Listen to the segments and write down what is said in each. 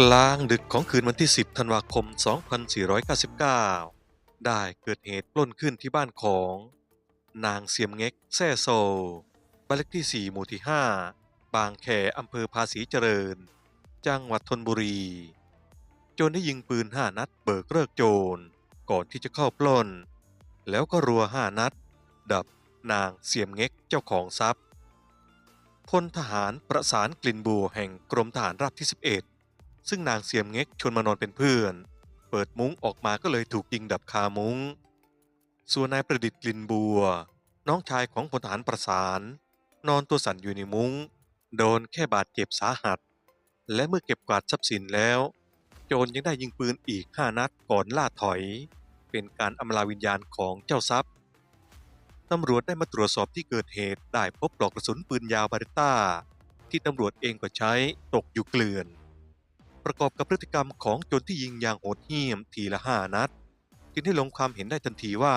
กลางดึกของคืนวันที่ 10 ธันวาคม 2499 ได้เกิดเหตุปล้นขึ้นที่บ้านของ นางเสียมเง็กแซ่โซบ้านเลขที่ 4 หมู่ที่ 5 บางแคอำเภอภาษีเจริญ จังหวัดธนบุรี โจรได้ยิงปืน 5 นัดเบิกเลิกโจร ก่อนที่จะเข้าปล้น แล้วก็รัว 5 นัด ดับนางเสียมเง็กเจ้าของทรัพย์พลทหารประสานกลิ่นบัวแห่งกรมทหารราบที่ 11 ซึ่งนางเสียมเง็กชวนมานอนเป็นเพื่อน เปิดมุ้งออกมาก็เลยถูกยิงดับคามุ้ง ส่วนนายประดิษฐ์กลิ่นบัว น้องชายของพลทหารประสาน นอนตัวสั่นอยู่ในมุ้ง โดนแค่บาดเจ็บสาหัส และเมื่อเก็บกวาดทรัพย์สินแล้ว โจรยังได้ยิงปืนอีกห้านัดก่อนล่าถอย เป็นการอำลาวิญญาณของเจ้าทรัพย์ตำรวจได้มาตรวจสอบที่เกิดเหตุได้พบปลอกกระสุนปืนยาวบาริต้า ที่ตำรวจเองก็ใช้ตกอยู่เกลื่อน ประกอบกับพฤติกรรมของโจรที่ยิงอย่างโหดเหี้ยมทีละห้านัด จึงได้ลงความเห็นได้ทันทีว่า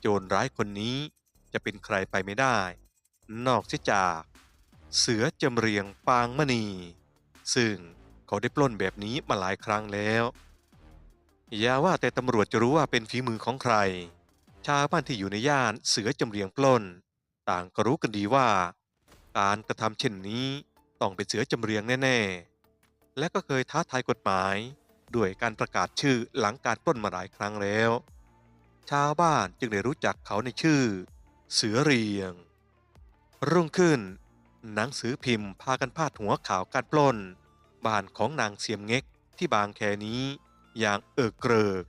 โจรร้ายคนนี้จะเป็นใครไปไม่ได้ นอกเสียจาก เสือจำเรียงปางมณี ซึ่งเขาได้ปล้นแบบนี้มาหลายครั้งแล้ว อย่าว่าแต่ตำรวจจะรู้ว่าเป็นฝีมือของใคร ชาวบ้านที่อยู่ในย่านเสือจำเรียงปล้น ต่างก็รู้กันดีว่า การกระทำเช่นนี้ต้องเป็นเสือจำเรียงแน่ ๆ และก็เคยท้าทายกฎหมาย ด้วยการประกาศชื่อหลังการปล้นมาหลายครั้งแล้ว ชาวบ้านจึงได้รู้จักเขาในชื่อ เสือเรียง รุ่งขึ้น หนังสือพิมพ์พากันพาดหัวข่าวการปล้น บ้านของนางเสียมเง็กที่บางแคนี้อย่างเอิกเกริก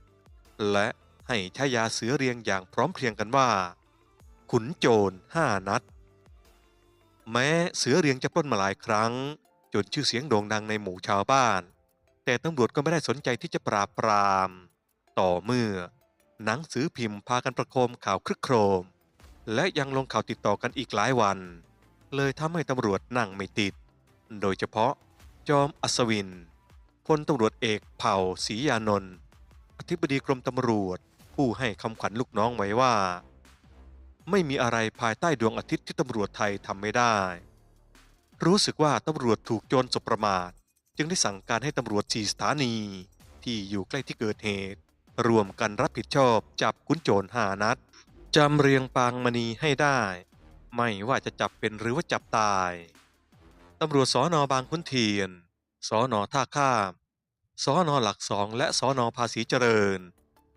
และให้ฉายาเสือเรียงอย่างพร้อมเพรียงกันว่า ขุนโจรห้านัด แม้เสือเรียงจะปล้นมาหลายครั้ง จนชื่อเสียงโด่งดังในหมู่ชาวบ้าน แต่ตำรวจก็ไม่ได้สนใจที่จะปราบปราม ต่อเมื่อ หนังสือพิมพ์พากันประโคมข่าวครึกโครม และยังลงข่าวติดต่อกันอีกหลายวัน เลยทำให้ตำรวจนั่งไม่ติด โดยเฉพาะจอมอัศวินพลตำรวจเอกเผ่าศรียานนท์อธิบดีกรมตำรวจ ผู้ให้คำขวัญลูกน้องไว้ว่า ไม่มีอะไรภายใต้ดวงอาทิตย์ที่ตำรวจไทยทำไม่ได้ รู้สึกว่าตำรวจถูกโจรสบประมาท จึงได้สั่งการให้ตำรวจสี่สถานี ที่อยู่ใกล้ที่เกิดเหตุ รวมกันรับผิดชอบจับขุนโจรห้านัดจำเรียงปางมณีให้ได้ ไม่ว่าจะจับเป็นหรือว่าจับตายตำรวจสอนอบางขุนเทียนสอนอท่าข้ามสอนอหลักสองและสอนอภาษีเจริญ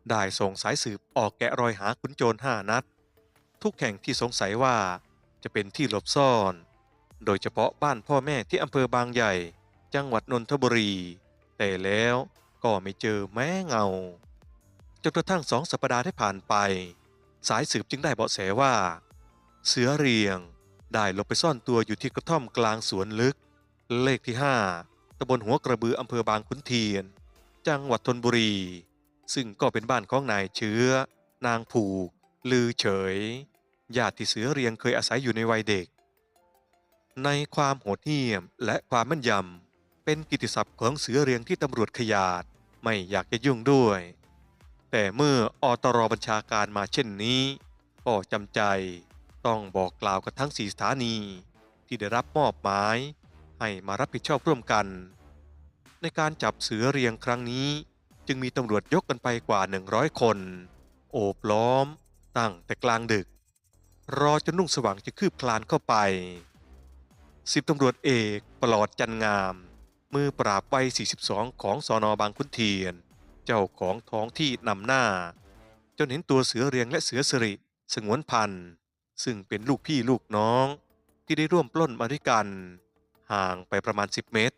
ได้ส่งสายสืบออกแกะรอยหาขุนโจรห้านัด ทุกแห่งที่สงสัยว่าจะเป็นที่หลบซ่อน โดยเฉพาะบ้านพ่อแม่ที่อำเภอบางใหญ่ จังหวัดนนทบุรี แต่แล้วก็ไม่เจอแม้เงา จนกระทั่งสองสัปดาห์ได้ผ่านไป สายสืบจึงได้เบาะแสว่า เสือเรียงได้หลบไปซ่อนตัวอยู่ที่กระท่อมกลางสวนลึก เลขที่ห้าตำบลหัวกระบืออำเภอบางขุนเทียน จังหวัดธนบุรี ซึ่งก็เป็นบ้านของนายเชื้อ นางผูก ลือเฉยญาติที่เสือเรียงเคยอาศัยอยู่ในวัยเด็ก ในความโหดเหี้ยมและความแม่นยำเป็นกิตติศัพท์ของเสือเรียงที่ตำรวจขยาดไม่อยากจะยุ่งด้วย แต่เมื่ออตรบัญชาการมาเช่นนี้ก็จำใจต้องบอกกล่าวกับทั้งสี่สถานีที่ได้รับมอบหมาย ให้มารับผิดชอบร่วมกัน ในการจับเสือเรียงครั้งนี้ จึงมีตำรวจยกกันไปกว่า 100 คน โอบล้อม ตั้งแต่กลางดึก รอจนนุ่งสว่างจะคืบคลานเข้าไป สิบตำรวจเอกปลอดจันงาม มือปราบวัย 42 ของสอนอบางขุนเทียน เจ้าของท้องที่นำหน้า จนเห็นตัวเสือเรียงและเสือสริสงวนพันธุ์ซึ่งเป็นลูกพี่ลูกน้องที่ได้ร่วมปล้นมาด้วยกัน ห่างไปประมาณ 10 เมตร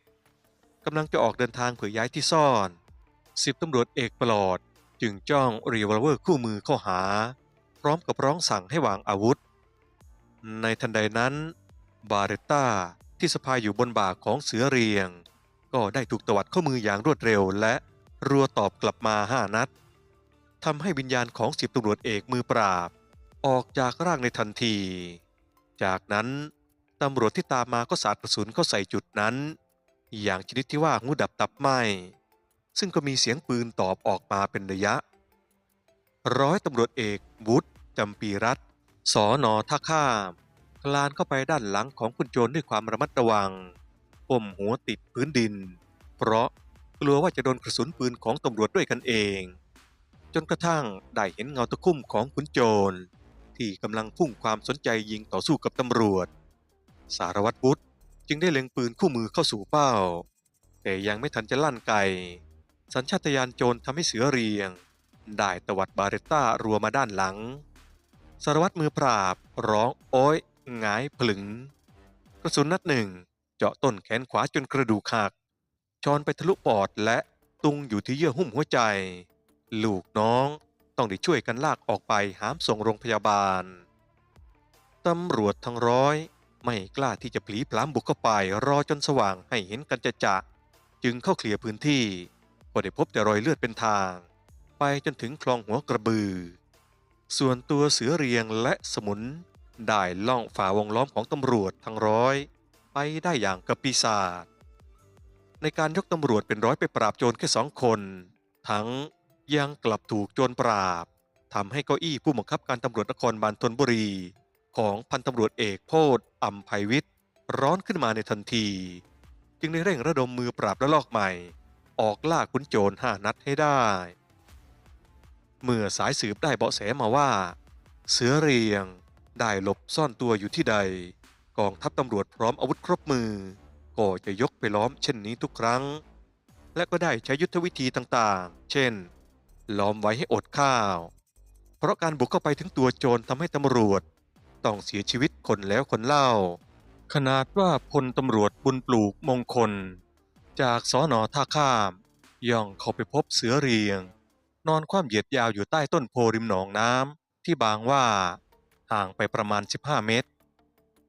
กำลังจะออกเดินทางเพื่อย้ายที่ซ่อนสิบตำรวจเอกปลอดจึงจ้องรีวอลเวอร์คู่มือเข้าหา พร้อมกับร้องสั่งให้วางอาวุธ ในทันใดนั้น บาเรตตาที่สะพายอยู่บนบ่าของเสือเรียง ก็ได้ถูกตวัดข้อมืออย่างรวดเร็วและรัวตอบกลับมาห้านัดทำให้วิญญาณของสิบตำรวจเอกมือปราบ ออกจากร่างในทันที จากนั้นตำรวจที่ตามมาก็สาดกระสุนเข้าใส่จุดนั้น อย่างชนิดที่ว่างูดับตับไหมซึ่งก็มีเสียงปืนตอบออกมาเป็นระยะ ร้อยตำรวจเอกวุฒิจำปีรัตน์สอนอท่าข้าม คลานเข้าไปด้านหลังของคุณโจรด้วยความระมัดระวังก้มหัวติดพื้นดิน เพราะกลัวว่าจะโดนกระสุนปืนของตำรวจด้วยกันเอง จนกระทั่งได้เห็นเงาตะคุ่มของขุนโจร ที่กำลังพุ่งความสนใจยิงต่อสู้กับตำรวจ สารวัตรวุฒิจึงได้เล็งปืนคู่มือเข้าสู่เป้า แต่ยังไม่ทันจะลั่นไกสัญชาตญาณโจรทำให้เสือเรียง ได้ตวัดบาเรตต้ารัวมาด้านหลัง สารวัตรมือปราบร้องโอ้ย หงายผลึง กระสุนนัดหนึ่ง เจาะต้นแขนขวาจนกระดูกหักชอนไปทะลุปอดและตุงอยู่ที่เยื่อหุ้มหัวใจ ลูกน้องต้องได้ช่วยกันลากออกไปหามส่งโรงพยาบาล ตำรวจทั้งร้อยไม่กล้าที่จะผลีผลามบุกเข้าไปรอจนสว่างให้เห็นกันจะจะจึงเข้าเคลียร์พื้นที่ก็ได้พบแต่รอยเลือดเป็นทาง ไปจนถึงคลองหัวกระบือ ส่วนตัวเสือเรียงและสมุน ได้ล่องฝ่าวงล้อมของตำรวจทั้งร้อย ไปได้อย่างกับปีศาจในการยกตำรวจเป็นร้อยไปปราบโจรแค่สองคน ทั้งยังกลับถูกโจรปราบทำให้เก้าอี้ผู้บังคับการตำรวจนครบาลธนบุรี ของพันตำรวจเอกโพธอัมภัยวิทย์ร้อนขึ้นมาในทันที จึงได้เร่งระดมมือปราบและลอกใหม่ ออกล่าขุนโจรห้านัดให้ได้ เมื่อสายสืบได้เบาะแสมาว่า เสือเรียง ได้หลบซ่อนตัวอยู่ที่ใด กองทัพตำรวจพร้อมอาวุธครบมือ ก็จะยกไปล้อมเช่นนี้ทุกครั้ง และก็ได้ใช้ยุทธวิธีต่างๆ เช่น ล้อมไว้ให้อดข้าว เพราะการบุกเข้าไปถึงตัวโจรทำให้ตำรวจ ต้องเสียชีวิตคนแล้วคนเล่า ขนาดว่าพลตำรวจบุญปลูกมงคล จากสอนอท่าข้ามย่องเข้าไปพบเสือเรียง นอนคว่ำเหยียดยาวอยู่ใต้ต้นโพริมหนองน้ำที่บางว่า ห่างไปประมาณ 15 เมตร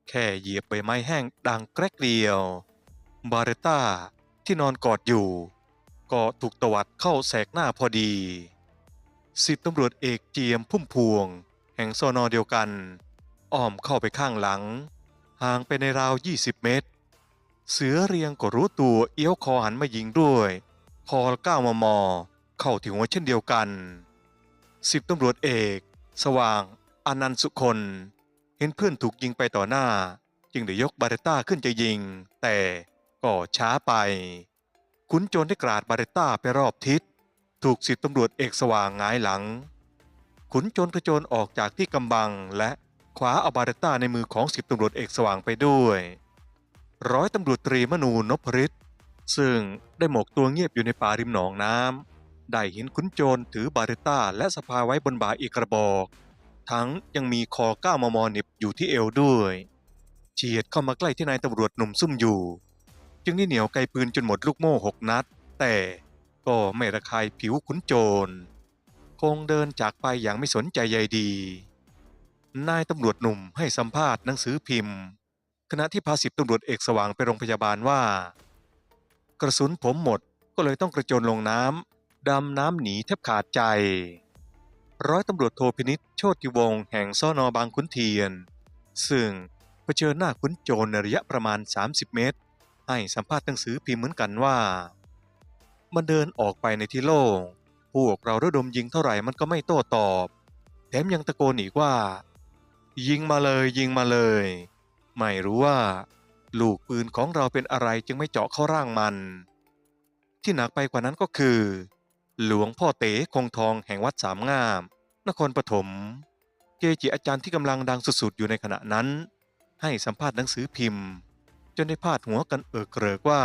แค่เหยียบใบไม้แห้งดังแกรกเดียว บาเรต้าที่นอนกอดอยู่ ก็ถูกตวัดเข้าแสกหน้าพอดีสิบตำรวจเอกเจียมพุ่มพวง แห่งสอนอเดียวกัน อ้อมเข้าไปข้างหลัง ห่างไปในราว 20 เมตร เสือเรียงก็รู้ตัวเอี้ยวคอหันมายิงด้วยคอก้ามมอ เข้าที่หัวเช่นเดียวกันสิบตำรวจเอก สว่าง อนันต์สุคน เห็นเพื่อนถูกยิงไปต่อหน้า จึงได้ยกบาเรต้าขึ้นจะยิง แต่ก็ช้าไปขุนโจรได้กราดบาเรต้าไปรอบทิศ ถูกสิบตำรวจเอกสว่างงายหลัง ขุนโจรกระโจนออกจากที่กำบังและคว้าเอาบาเรต้าในมือของสิบตำรวจเอกสว่างไปด้วย ร้อยตำรวจตรีมนูนพฤทธิ์ซึ่งได้หมกตัวเงียบอยู่ในป่าริมหนองน้ำได้เห็นขุนโจรถือบาเรต้าและสะพายไว้บนบ่าอีกกระบอก ทั้งยังมีคอก้ามมเหน็บอยู่ที่เอวด้วย เฉียดเข้ามาใกล้ที่นายตำรวจหนุ่มซุ่มอยู่ จึงได้เหนียวไกลปืนจนหมดลูกโม่หกนัด แต่ก็ไม่ระคายผิวขุนโจร คงเดินจากไปอย่างไม่สนใจใยดี นายตำรวจหนุ่มให้สัมภาษณ์หนังสือพิมพ์ ขณะที่พาสิบตำรวจเอกสว่างไปโรงพยาบาลว่า กระสุนผมหมดก็เลยต้องกระโจนลงน้ำดำน้ำหนีแทบขาดใจ ร้อยตำรวจโทพินิษโชติวงศ์แห่งสอนอบางขุนเทียน ซึ่งเผชิญหน้าขุนโจรในระยะประมาณ 30 เมตร ให้สัมภาษณ์หนังสือพิมพ์เหมือนกันว่า มันเดินออกไปในที่โล่งพวกเราระดมยิงเท่าไหร่มันก็ไม่โต้ตอบ แถมยังตะโกนอีกว่า ยิงมาเลยยิงมาเลย ไม่รู้ว่า ลูกปืนของเราเป็นอะไรจึงไม่เจาะเข้าร่างมัน ที่หนักไปกว่านั้นก็คือ หลวงพ่อเต๋คงทองแห่งวัดสามงาม นครปฐม เกจิอาจารย์ที่กำลังดังสุดๆอยู่ในขณะนั้น ให้สัมภาษณ์หนังสือพิมพ์ จนได้พาดหัวกันเอิกเกริกว่า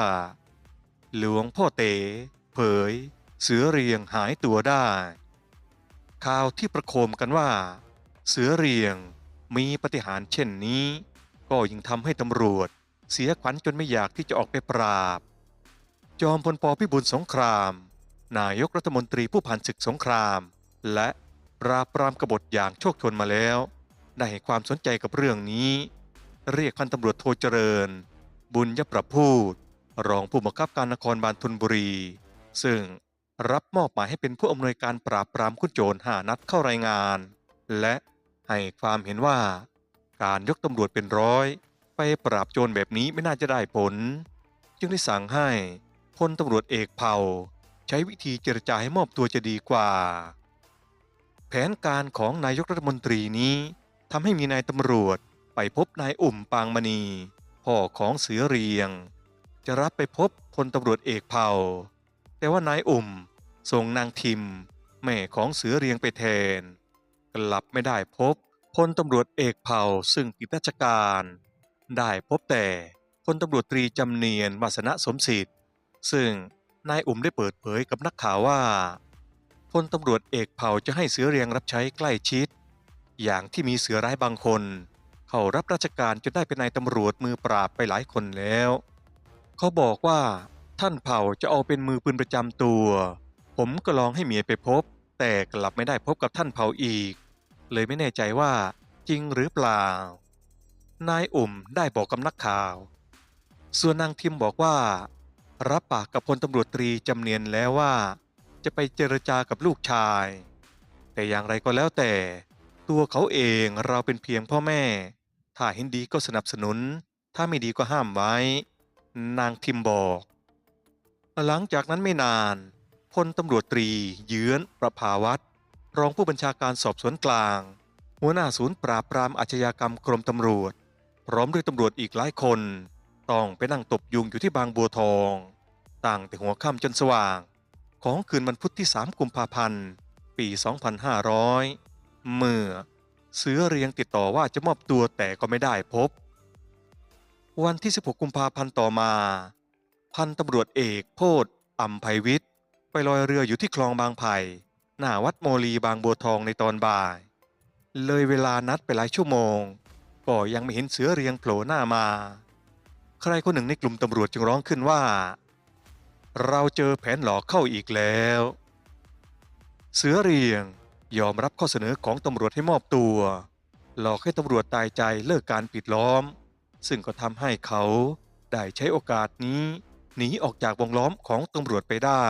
หลวงพ่อเต๋เผย เสือเรียงหายตัวได้ ข่าวที่ประโคมกันว่า เสือเรียงมีปฏิหารเช่นนี้ ก็ยิ่งทำให้ตำรวจ เสียขวัญจนไม่อยากที่จะออกไปปราบ จอมพลปพิบูลสงคราม นายกรัฐมนตรีผู้ผ่านศึกสงคราม และปราบปรามกบฏอย่างโชคชนมาแล้ว ได้ให้ความสนใจกับเรื่องนี้ เรียกพันตำรวจโทเจริญ บุญยประพูด รองผู้บังคับการนครบาลธนบุรี ซึ่งรับมอบหมายให้เป็นผู้อำนวยการปราบปรามขุนโจรหานัดเข้ารายงาน และให้ความเห็นว่า การยกตำรวจเป็นร้อย ไปปราบโจรแบบนี้ไม่น่าจะได้ผล จึงได้สั่งให้พลตำรวจเอกเผ่า ใช้วิธีเจรจาให้มอบตัวจะดีกว่า แผนการของนายกรัฐมนตรีนี้ทำให้มีนายตำรวจไปพบนายอุ่มปางมณี พ่อของเสือเรียง จะรับไปพบพลตำรวจเอกเผ่า แต่ว่านายอุ่มส่งนางทิม แม่ของเสือเรียงไปแทน กลับไม่ได้พบพลตำรวจเอกเผ่าซึ่งติดราชการ ได้พบแต่พลตำรวจตรีจำเนียนวาสนะสมศิษฐ์ซึ่ง นายอุ่มได้เปิดเผยกับนักข่าวว่าพลตำรวจเอกเผ่าจะให้เสือเรียงรับใช้ใกล้ชิด อย่างที่มีเสือร้ายบางคน เขารับราชการจนได้เป็นนายตำรวจมือปราบไปหลายคนแล้ว เขาบอกว่า ท่านเผ่าจะเอาเป็นมือปืนประจำตัว ผมก็ลองให้เมียไปพบ แต่กลับไม่ได้พบกับท่านเผ่าอีก เลยไม่แน่ใจว่าจริงหรือเปล่า นายอุ่มได้บอกกับนักข่าว ส่วนนางทิมบอกว่า รับปากกับพลตำรวจตรีจำเนียนแล้วว่า จะไปเจรจากับลูกชาย แต่อย่างไรก็แล้วแต่ ตัวเขาเองเราเป็นเพียงพ่อแม่ ถ้าเห็นดีก็สนับสนุน ถ้าไม่ดีก็ห้ามไว้ นางทิมบอก หลังจากนั้นไม่นานพลตำรวจตรีเยื้อนประภาวัตรรองผู้บัญชาการสอบสวนกลาง หัวหน้าศูนย์ปราบปรามอาชญากรรมกรมตำรวจ พร้อมด้วยตำรวจอีกหลายคน ต้องไปนั่งตบยุงอยู่ที่บางบัวทองตั้งแต่หัวค่ำจนสว่าง ของคืนวันพุธที่ 3 กุมภาพันธ์ ปี 2500 เมื่อเสือเรียงติดต่อว่าจะมอบตัวแต่ก็ไม่ได้พบ วันที่ 16 กุมภาพันธ์ต่อมา พันตำรวจเอกโพธอัมไพวิทย์ ไปลอยเรืออยู่ที่คลองบางไผ่หน้าวัดโมลีบางบัวทองในตอนบ่าย เลยเวลานัดไปหลายชั่วโมง ก็ยังไม่เห็นเสือเรียงโผล่หน้ามา ใครคนหนึ่งในกลุ่มตำรวจจึงร้องขึ้นว่า เราเจอแผนหลอกเข้าอีกแล้ว เสือเรียงยอมรับข้อเสนอของตำรวจให้มอบตัว หลอกให้ตำรวจตายใจเลิกการปิดล้อม ซึ่งก็ทำให้เขาได้ใช้โอกาสนี้ หนีออกจากวงล้อมของตำรวจไปได้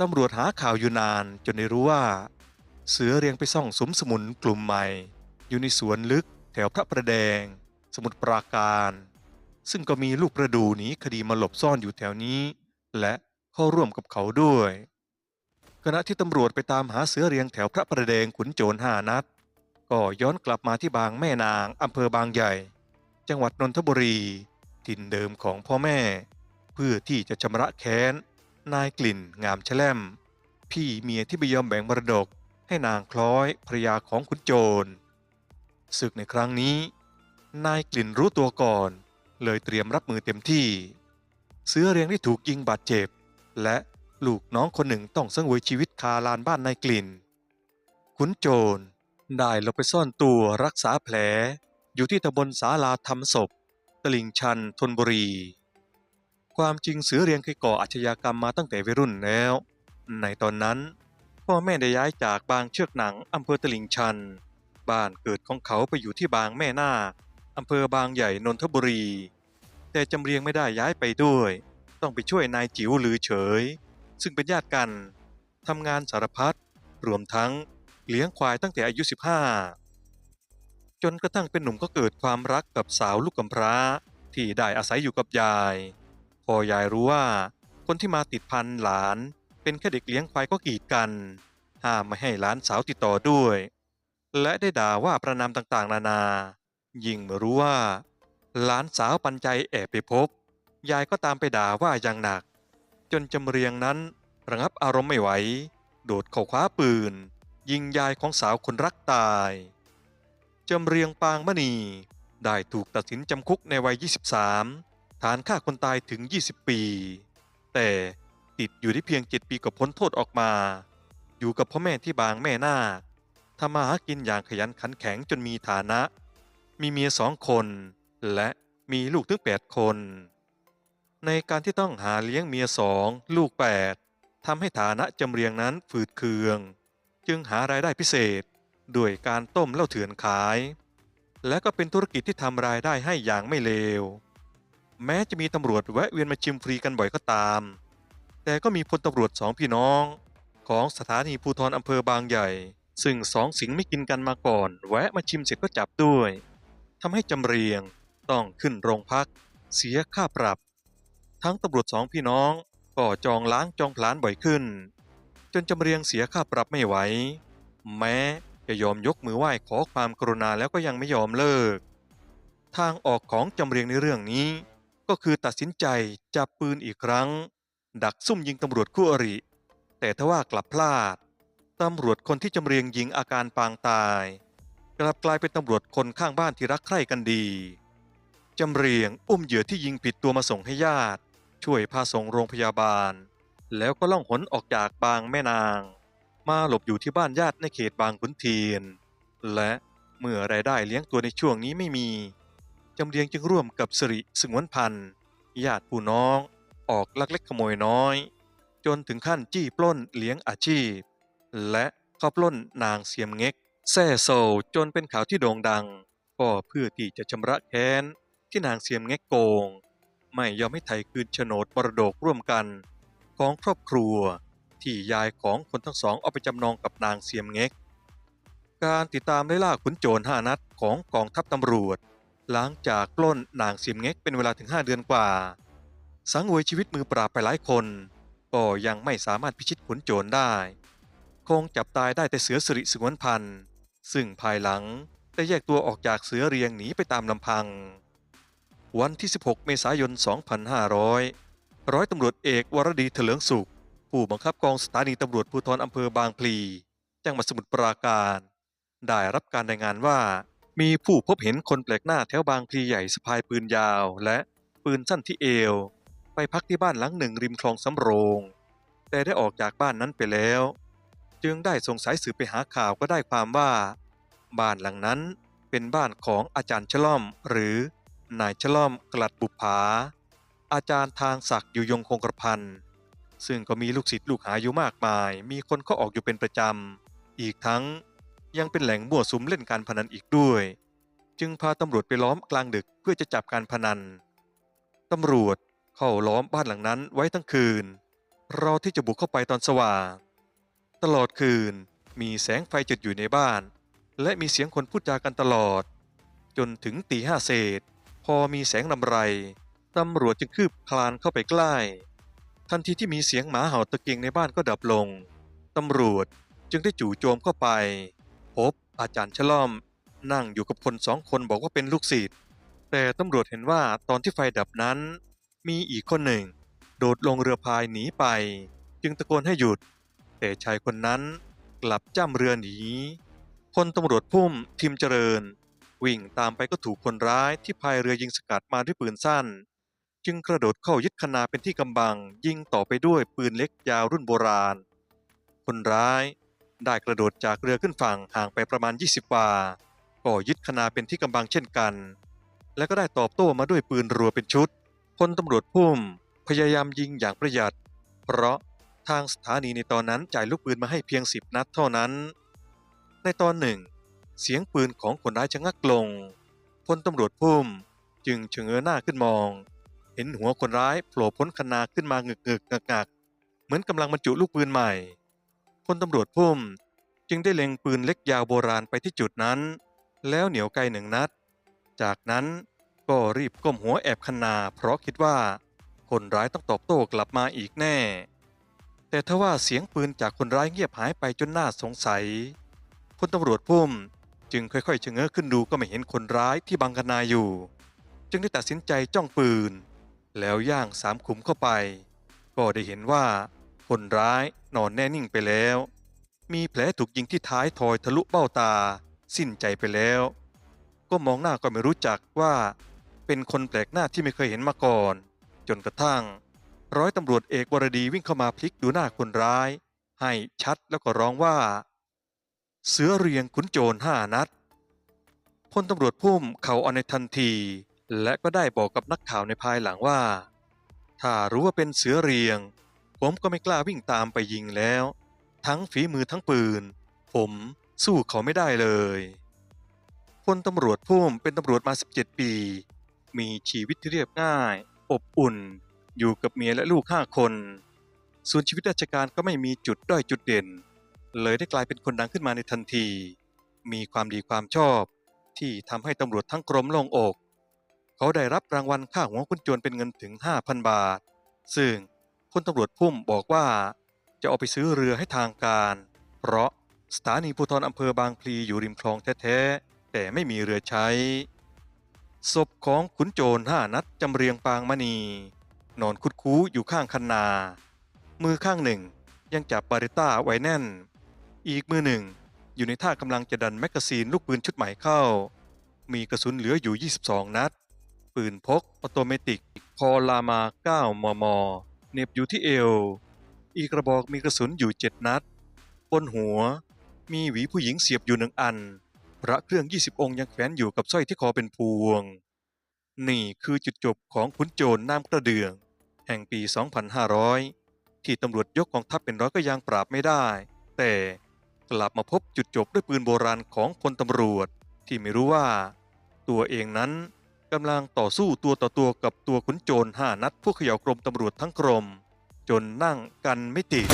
ตำรวจหาข่าวอยู่นานจนได้รู้ว่า เสือเรียงไปซ่องสมสมุนกลุ่มใหม่ อยู่ในสวนลึกแถวพระประแดง สมุทรปราการ ซึ่งก็มีลูกประดูหนีคดีมาหลบซ่อนอยู่แถวนี้ และเข้าร่วมกับเขาด้วย ขณะที่ตำรวจไปตามหาเสือเรียงแถวพระประแดงขุนโจรห้านัด ก็ย้อนกลับมาที่บางแม่นางอำเภอบางใหญ่ จังหวัดนนทบุรี ถิ่นเดิมของพ่อแม่ เพื่อที่จะชำระแค้น นายกลิ่นงามแชล่มพี่เมียที่ไม่ยอมแบ่งมรดกให้นางคล้อยภรรยาของขุนโจรศึกในครั้งนี้ นายกลิ่นรู้ตัวก่อน เลยเตรียมรับมือเต็มที่ เสือเรียงที่ถูกยิงบาดเจ็บ และลูกน้องคนหนึ่งต้องสังเวยชีวิตคาลานบ้านนายกลิ่น ขุนโจรได้ลบไปซ่อนตัวรักษาแผล อยู่ที่ตำบลศาลาทำศพ ตลิ่งชันธนบุรี ความจริงเสือเรียงเคยก่ออาชญากรรมมาตั้งแต่วัยรุ่นแล้ว ในตอนนั้น พ่อแม่ได้ย้ายจากบางเชือกหนังอำเภอตลิ่งชัน บ้านเกิดของเขาไปอยู่ที่บางแม่นาค อำเภอบางใหญ่นนทบุรี แต่จำเรียงไม่ได้ย้ายไปด้วย ต้องไปช่วยนายจิ๋วลือเฉย ซึ่งเป็นญาติกันทำงานสารพัดรวมทั้งเลี้ยงควายตั้งแต่อายุ 15 จนกระทั่งเป็นหนุ่มก็เกิดความรักกับสาวลูกกำพร้าที่ได้อาศัยอยู่กับยาย พอยายรู้ว่า คนที่มาติดพันหลาน เป็นแค่เด็กเลี้ยงควายก็กีดกัน ห้ามไม่ให้หลานสาวติดต่อด้วย และได้ด่าว่าประนามต่างๆ นานา ยิ่งมารู้ว่าหลานสาวปันใจแอบไปพบ ยายก็ตามไปด่าว่าอย่างหนัก จนจำเรียงนั้นระงับอารมณ์ไม่ไหว โดดเข้าคว้าปืน ยิงยายของสาวคนรักตาย จำเรียงปางมณีได้ถูกตัดสินจำคุกในวัย 23 ฐานฆ่าคนตายถึง 20 ปี แต่ติดอยู่ที่เพียง 7 ปีก็พ้นโทษออกมา อยู่กับพ่อแม่ที่บางแม่นาคทำมาหากินอย่างขยันขันแข็งจนมีฐานะ มีเมียสองคน และมีลูกถึง8คน ในการที่ต้องหาเลี้ยงเมียสองลูก8ทำให้ฐานะจำเรียงนั้นฝืดเคือง จึงหารายได้พิเศษด้วยการต้มเหล้าเถื่อนขาย และก็เป็นธุรกิจที่ทำรายได้ให้อย่างไม่เลว แม้จะมีตำรวจแวะเวียนมาชิมฟรีกันบ่อยก็ตาม แต่ก็มีพลตำรวจสองพี่น้อง ของสถานีภูธรอำเภอบางใหญ่ ซึ่งสองสิงไม่กินกันมาก่อน แวะมาชิมเสร็จก็จับด้วย ทำให้จำเรียงต้องขึ้นโรงพัก เสียค่าปรับ ทั้งตำรวจสองพี่น้องก็จองล้างจองผลาญบ่อยขึ้น จนจำเรียงเสียค่าปรับไม่ไหว แม้จะยอมยกมือไหว้ขอความกรุณาแล้วก็ยังไม่ยอมเลิก ทางออกของจำเรียงในเรื่องนี้ ก็คือตัดสินใจจับปืนอีกครั้ง ดักซุ่มยิงตำรวจคู่อริ แต่ทว่ากลับพลาดตำรวจคนที่จำเรียงยิงอาการปางตาย กลับกลายเป็นตำรวจคนข้างบ้านที่รักใคร่กันดีจำเรียงอุ้มเหยื่อที่ยิงผิดตัวมาส่งให้ญาติ ช่วยพาส่งโรงพยาบาล แล้วก็ล่องหนออกจากบางแม่นาง มาหลบอยู่ที่บ้านญาติในเขตบางขุนเทียน และเมื่อรายได้เลี้ยงตัวในช่วงนี้ไม่มีจำเรียงจึงร่วมกับสิริสงวนพันธ์ญาติผู้น้องออกลักเล็กขโมยน้อย จนถึงขั้นจี้ปล้นเลี้ยงอาชีพ และเข้าปล้นนางเสียมเง็ก แซ่โซจนเป็นข่าวที่โด่งดัง ก็เพื่อที่จะชำระแค้นที่นางเสียมเง็กโกง ไม่ยอมให้ไทยคืนโฉนดมรดกร่วมกัน ของครอบครัวที่ยายของคนทั้งสองเอาไปจำนองกับนางเสียมเง็ก การติดตามไล่ล่าขุนโจรห้านัดของกองทัพตำรวจ หลังจากปล้นนางเสียมเง็กเป็นเวลาถึง 5 เดือนกว่า สังเวยชีวิตมือปราบไปหลายคน ก็ยังไม่สามารถพิชิตขุนโจรได้ คงจับตายได้แต่เสือสิริสงวนพันธ์ ซึ่งภายหลังได้แยกตัวออกจากเสือเรียงหนีไปตามลำพัง วันที่ 16 เมษายน 2500 ร้อยตำรวจเอกวรดีเถลิงสุข ผู้บังคับกองสถานีตำรวจภูธรอำเภอบางพลี จังหวัดสมุทรปราการ ได้รับการรายงานว่า มีผู้พบเห็นคนแปลกหน้าแถวบางพลีใหญ่สะพายปืนยาว และปืนสั้นที่เอว ไปพักที่บ้านหลังหนึ่งริมคลองสำโรง แต่ได้ออกจากบ้านนั้นไปแล้ว จึงได้ส่งสายสืบไปหาข่าวก็ได้ความว่า บ้านหลังนั้นเป็นบ้านของอาจารย์ชล่อม หรือนายชล่อมกลัดบุปผาอาจารย์ทางศักดิ์อยู่ยงคงกระพันซึ่งก็มีลูกศิษย์ลูกหาอยู่มากมาย มีคนเข้าออกอยู่เป็นประจำ อีกทั้งยังเป็นแหล่งมั่วสุมเล่นการพนันอีกด้วย จึงพาตำรวจไปล้อมกลางดึกเพื่อจะจับการพนันตำรวจเข้าล้อมบ้านหลังนั้นไว้ทั้งคืนรอที่จะบุกเข้าไปตอนสว่าง ตลอดคืน มีแสงไฟจุดอยู่ในบ้าน และมีเสียงคนพูดจากันตลอด จนถึงตีห้าเศษ พอมีแสงลำไรตำรวจจึงคืบคลานเข้าไปใกล้ ทันทีที่มีเสียงหมาเห่าตะเกียงในบ้านก็ดับลง ตำรวจจึงได้จู่โจมเข้าไป พบอาจารย์ชะล่อม นั่งอยู่กับคนสองคนบอกว่าเป็นลูกศิษย์แต่ตำรวจเห็นว่าตอนที่ไฟดับนั้น มีอีกคนหนึ่ง โดดลงเรือพายหนีไป จึงตะโกนให้หยุด แต่ชายคนนั้นกลับจ้ำเรือหนีพลตำรวจพุ่มทิมเจริญ วิ่งตามไปก็ถูกคนร้ายที่พายเรือยิงสกัดมาด้วยปืนสั้น จึงกระโดดเข้ายึดคนาเป็นที่กำบัง ยิงต่อไปด้วยปืนเล็กยาวรุ่นโบราณ คนร้ายได้กระโดดจากเรือขึ้นฝั่งห่างไปประมาณ 20วาก็ยึดคนาเป็นที่กำบังเช่นกัน และก็ได้ตอบโต้มาด้วยปืนรัวเป็นชุดพลตำรวจพุ่มพยายามยิงอย่างประหยัด เพราะ ทางสถานีในตอนนั้นจ่ายลูกปืนมาให้เพียง 10 นัดเท่านั้น ในตอนหนึ่ง เสียงปืนของคนร้ายชะงักลงพลตำรวจพุ่มจึงเฉงอหน้าขึ้นมอง เห็นหัวคนร้ายโผล่พ้นคนาขึ้นมาเงึกเงึกงักงักเหมือนกำลังบรรจุลูกปืนใหม่พลตำรวจพุ่มจึงได้เล็งปืนเล็กยาวโบราณไปที่จุดนั้น แล้วเหนียวไกลหนึ่งนัด จากนั้นก็รีบก้มหัวแอบคนาเพราะคิดว่า คนร้ายต้องตอบโต้กลับมาอีกแน่ แต่ทว่าเสียงปืนจากคนร้ายเงียบหายไปจนน่าสงสัยพลตำรวจพุ่มจึงค่อยๆชะเง้อขึ้นดูก็ไม่เห็นคนร้ายที่บังคณาอยู่ จึงได้ตัดสินใจจ้องปืน แล้วย่างสามขุมเข้าไป ก็ได้เห็นว่า คนร้ายนอนแน่นิ่งไปแล้ว มีแผลถูกยิงที่ท้ายทอยทะลุเบ้าตา สิ้นใจไปแล้ว ก็มองหน้าก็ไม่รู้จักว่า เป็นคนแปลกหน้าที่ไม่เคยเห็นมาก่อน จนกระทั่ง ร้อยตำรวจเอกวรดีวิ่งเข้ามาพลิกดูหน้าคนร้าย ให้ชัดแล้วก็ร้องว่า เสือเรียงขุนโจรห้านัดพลตำรวจพุ่มเขาเอาในทันที และก็ได้บอกกับนักข่าวในภายหลังว่า ถ้ารู้ว่าเป็นเสือเรียง ผมก็ไม่กล้าวิ่งตามไปยิงแล้ว ทั้งฝีมือทั้งปืน ผมสู้เขาไม่ได้เลยพลตำรวจพุ่มเป็นตำรวจมา 17 ปี มีชีวิตที่เรียบง่าย อบอุ่น อยู่กับเมียและลูกห้าคน ส่วนชีวิตราชการก็ไม่มีจุดด้อยจุดเด่น เลยได้กลายเป็นคนดังขึ้นมาในทันที มีความดีความชอบ ที่ทำให้ตำรวจทั้งกรมลงอก เขาได้รับรางวัลค่าหัวคุณโจรเป็นเงินถึง 5,000 บาท ซึ่งพลตำรวจพุ่มบอกว่า จะเอาไปซื้อเรือให้ทางการ เพราะสถานีภูธรอำเภอบางพลีอยู่ริมคลองแท้ๆแต่ไม่มีเรือใช้ศพของขุนโจรห้านัดจำเรียงปางมณี นอนคุดคู้อยู่ข้างคันนา มือข้างหนึ่งยังจับบาริต้าไว้แน่น อีกมือหนึ่ง อยู่ในท่ากำลังจะดันแมกกาซีนลูกปืนชุดใหม่เข้า มีกระสุนเหลืออยู่ 22 นัด ปืนพกออโตเมติกคอลามา 9 มม เน็บอยู่ที่เอว อีกกระบอกมีกระสุนอยู่ 7 นัด บนหัว มีหวีผู้หญิงเสียบอยู่หนึ่งอัน พระเครื่อง 20 องค์ยังแขวนอยู่กับสร้อยที่คอเป็นพวง นี่คือจุดจบของขุนโจรน้ำกระเดื่อง แห่งปี 2500 ที่ตำรวจยกกองทัพเป็นร้อยก็ยังปราบไม่ได้ แต่กลับมาพบจุดจบด้วยปืนโบราณของพลตำรวจ ที่ไม่รู้ว่า ตัวเองนั้นกำลังต่อสู้ตัวต่อตัวกับตัวขุนโจรห้านัดพวกเขย่ากรมตำรวจทั้งกรม จนนั่งกันไม่ติด